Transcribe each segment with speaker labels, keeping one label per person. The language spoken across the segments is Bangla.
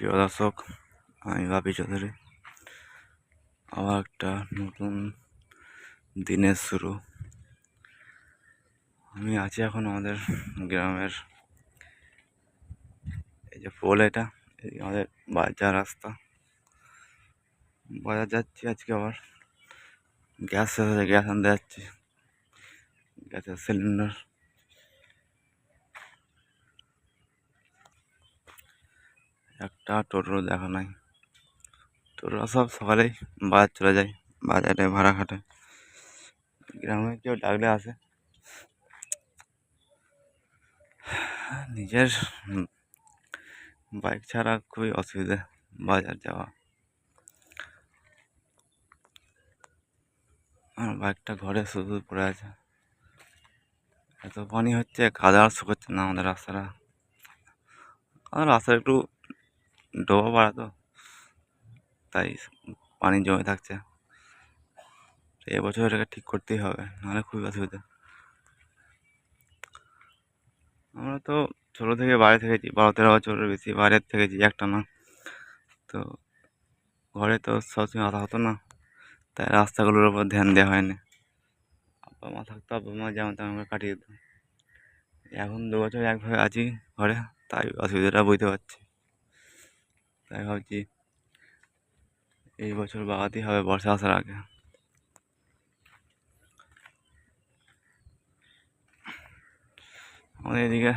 Speaker 1: প্রিয় দর্শক, আমি বাপি চৌধুরী। আবার একটা নতুন দিনের শুরু। আমি আছি এখন আমাদের গ্রামের এই যে পোল এটা আমাদের বাজার রাস্তা। বাজার যাচ্ছি আজকে আবার। গ্যাস শেষ হয়েছে গ্যাস আনতে যাচ্ছি। গ্যাসের সিলিন্ডার। একটা টোটো দেখা নাই। টোটো সব সকালেই বাজার চলে যায়, বাজারে ভাড়া খাটে গ্রামে কেউ ডাকলে আসে। নিজের বাইক ছাড়া খুবই অসুবিধা বাজার যাওয়া। আমার বাইকটা ঘরে শুধু পড়ে আছে। এত পানি হচ্ছে কাদা আর শুকোচ্ছে না আমাদের রাস্তাটা। আমাদের রাস্তাটা একটু ডোবা পাড়া তো। তাই পানি জমে থাকছে। এবছর এটাকে ঠিক করতেই হবে, নাহলে খুবই অসুবিধা। আমরা তো ছোটো থেকে বাইরে থেকেছি বারো তেরো বছরের বেশি, বাইরের থেকেছি একটা না। তো ঘরে তো সবসময় আসা হতো না, তাই রাস্তাগুলোর উপর ধ্যান দেওয়া হয়নি। আব্বা মা থাকতো আব্বা মা যেমন তেমন কাটিয়ে দিত। এখন দু বছর একভাবে আছি ঘরে, তাই অসুবিধাটা বুঝতে পারছি। তাই ভাবছি এই বছর বাগাতেই হবে বর্ষা আসার আগে। আমাদের এদিকে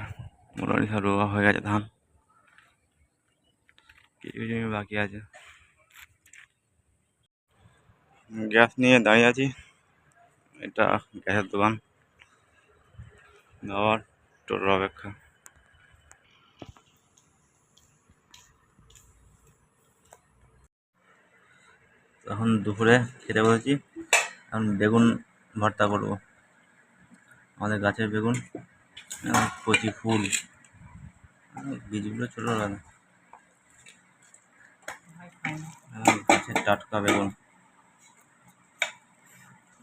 Speaker 1: মোটামুটি সব রোয়া হয়ে গেছে ধান। কিছু জমি বাকি আছে। গ্যাস নিয়ে দাঁড়িয়ে আছি। এটা গ্যাসের দোকান। আবার টোটোর অপেক্ষা। এখন দুপুরে খেতে বসেছি। এখন বেগুন ভর্তা করব। আমাদের গাছের বেগুন কচি ফুল বীজগুলো ছোটো লাগে গাছের টাটকা বেগুন।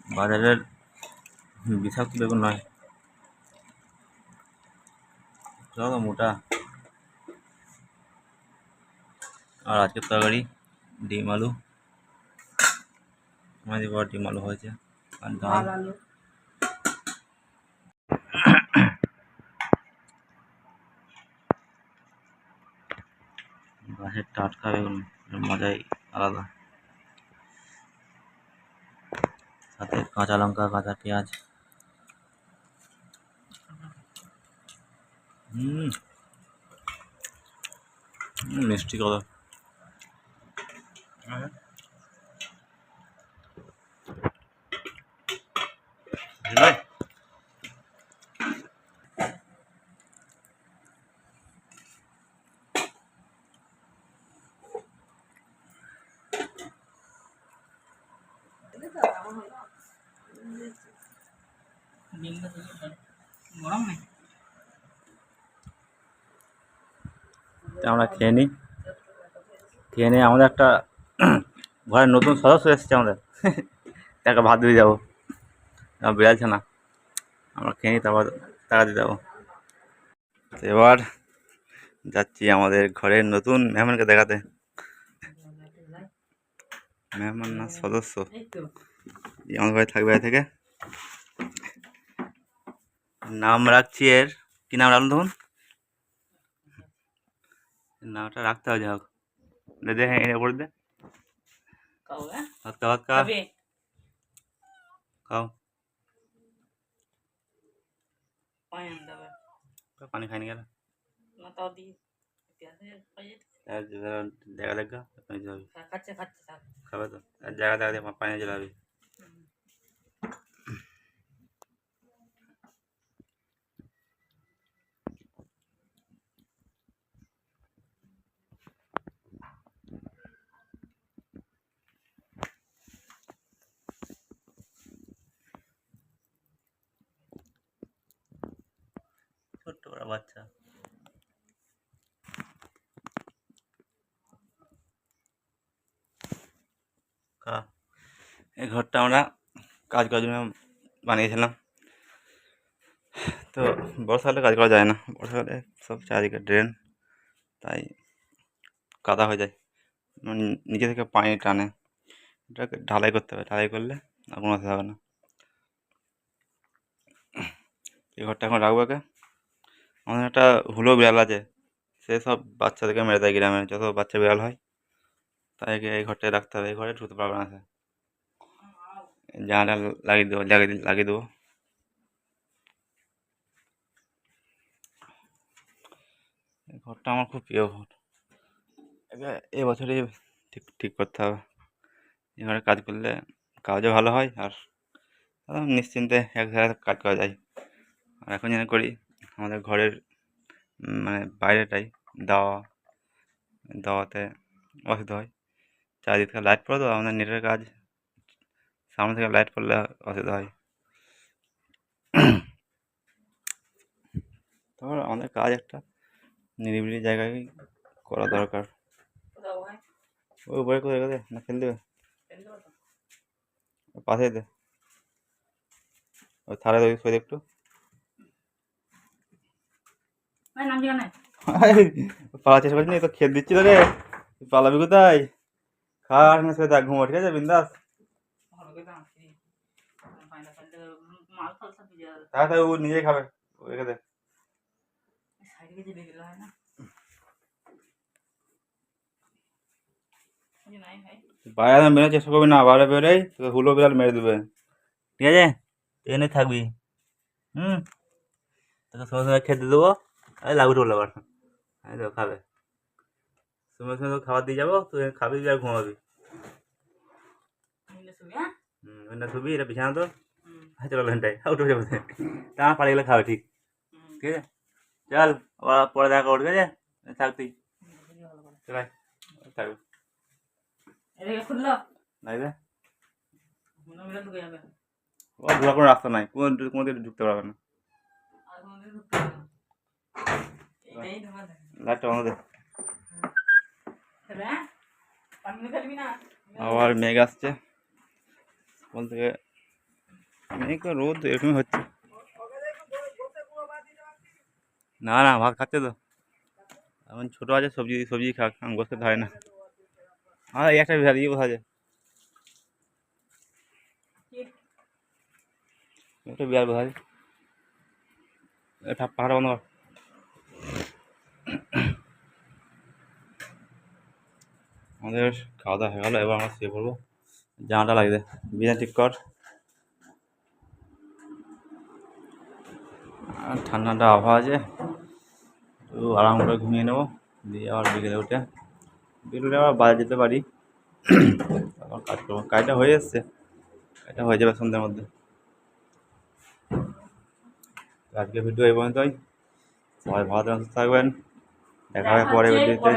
Speaker 1: বাজারের বিষাক্ত বেগুন নয়। মোটা। আর আজকের তরকারি, ডিম, আলু। আমাদের বড় ডিম আলু হয়েছে। আর ডাল গাছের টাটকা বেগুন মজাই আলাদা। সাথে কাঁচা লঙ্কা কাঁচা পেঁয়াজ। হুম হুম, মিষ্টি কথা ভাই
Speaker 2: গরম নেই
Speaker 1: তা আমরা খেয়ে নিই। খেয়ে নিয়ে আমাদের একটা ঘরের নতুন সদস্য এসেছে আমাদের। তাকে ভাত দিয়ে যাব। বেড়াচ্ছে না। আমরা খেয়ে নিই তারপর টাকা দিয়ে তো এবার যাচ্ছি আমাদের ঘরের নতুন মেহমানকে দেখাতে। মেহমান না সদস্য। আমার ঘরে থাকবে থেকে। নাম রাখছি এর। কি নাম রাখলাম তখন? নামটা রাখতে হবে যাই হোক। দে দে হ্যাঁ এনে দে।
Speaker 2: হ্যাঁ।
Speaker 1: ভাত খা ভাত খা। খাও।
Speaker 2: পানি আনতে হবে
Speaker 1: পানি খাইনি গেল
Speaker 2: না তাও দিই পেঁয়াজে খাইয়ে
Speaker 1: দেখা দেখা পানি যাবে
Speaker 2: খাচ্ছে খাচ্ছে থাক
Speaker 1: খাবে তো আর জায়গা দেখা দিয়ে পানি জ্বালাবি ছোট্ট বড় বাচ্চা কা, এই ঘরটা আমরা কাজ করার জন্য বানিয়েছিলাম। তো বর্ষাকালে কাজ করা যায় না। বর্ষাকালে সব চারিদিকে ড্রেন তাই কাদা হয়ে যায়। মানে নিচে থেকে পানি টানে। এটাকে ঢালাই করতে হবে। ঢালাই করলে আর কোনো হবে না। এই ঘরটা এখন রাখব একে আমাদের একটা হুলো বিড়াল আছে, সে সব বাচ্চাদেরকে মেরে দেয় গ্রামে, যত বাচ্চা বিড়াল হয় তাই একে এই ঘরটায় রাখতে হবে, এই ঘরে ঢুকতে পারবে না সে। জানালা লাগিয়ে দেবো, লাগিয়ে লাগিয়ে দেবো। ঘরটা আমার খুব প্রিয় ঘর। এ বছরই ঠিক ঠিক করতে হবে। এই ঘরে কাজ করলে কাজও ভালো হয়, আর নিশ্চিন্তে এক জায়গায় কাজ করা যায়। আর এখন যেন করি আমাদের ঘরের মানে বাইরেটাই দাওয়া, দাওয়াতে অসুবিধা হয়। চারিদিক থেকে লাইট পড়ে তো, আমাদের নেটের কাজ, সামনে থেকে লাইট পড়লে অসুবিধা হয়। তারপর আমাদের কাজ একটা নিরিবিলি জায়গায় করা দরকার। ওই উপরে করে দে, না ফেল দেবে? পাশে দে। ওই থালা সই একটু। পালা চেষ্টা করছিস না, তো খেত দিচ্ছি তো রে তুই পালাবি কোথায়? খাস না থাক ঘুমো ঠিক আছে বিন্দাস? তাহলে ও নিজেই খাবে রেখে দে।
Speaker 2: না?
Speaker 1: বাইরে একদম বেরোনোর চেষ্টা করবি না বাইরে বেরোই তোকে হুলো বিড়াল মেরে দেবে। ঠিক আছে? এনে থাকবি। হুম? তোকে সময় সময় খেতে দেবো। এই লাগু চলে আবার। এই তো খাবে। সময় সময় তোকে খাবার দিয়ে যাব তুই খাবি আর ঘুমাবি?
Speaker 2: নিলে শুবি হ্যাঁ?
Speaker 1: ওইটা শুবি এটা বিছানা তো। হ্যাঁ চলো ঘন্টায় উঠে যাবে তা পাড়ে গেলে খাবে ঠিক। ঠিক আছে? চল পরে দেখা করবে আছে? থাক তুই।
Speaker 2: খুবই ভালো করে
Speaker 1: চল আয়। থাকবে ও কোনো রাস্তা নাই। কোনো কোনো দিকে ঢুকতে পারবে না। আবার মেঘ আসছে। বল থেকে মেঘ রোদ এরকমই হচ্ছে। না না ভাত খাচ্ছে তো। এখন ছোটো আছে সবজি সবজি খাক আমি বসে খাই না। আর এই একটা ইয়ে বোঝা যায় একটা বিহার বোঝা যায় পাহাড় বন্ধ কর। আমাদের খাওয়া দাওয়া হয়ে গেলো, এবার আমরা শুয়ে পড়ব। জামাটা লাগবে দে বিছানা ঠিক কর। আর ঠান্ডা ঠান্ডা আবহাওয়া আছে, একটু আরাম করে ঘুমিয়ে নেব, দিয়ে আবার বিকেলে উঠে, বিকেলে আবার বাজার যেতে পারি। আবার কাজ করব। কাজটা হয়ে এসছে, কাজটা হয়ে যাবে সন্ধ্যের মধ্যে। আজকে ভিডিও এই পর্যন্তই। সবাই ভালো থাকবেন। দেখা হবে পরে ভিডিওতে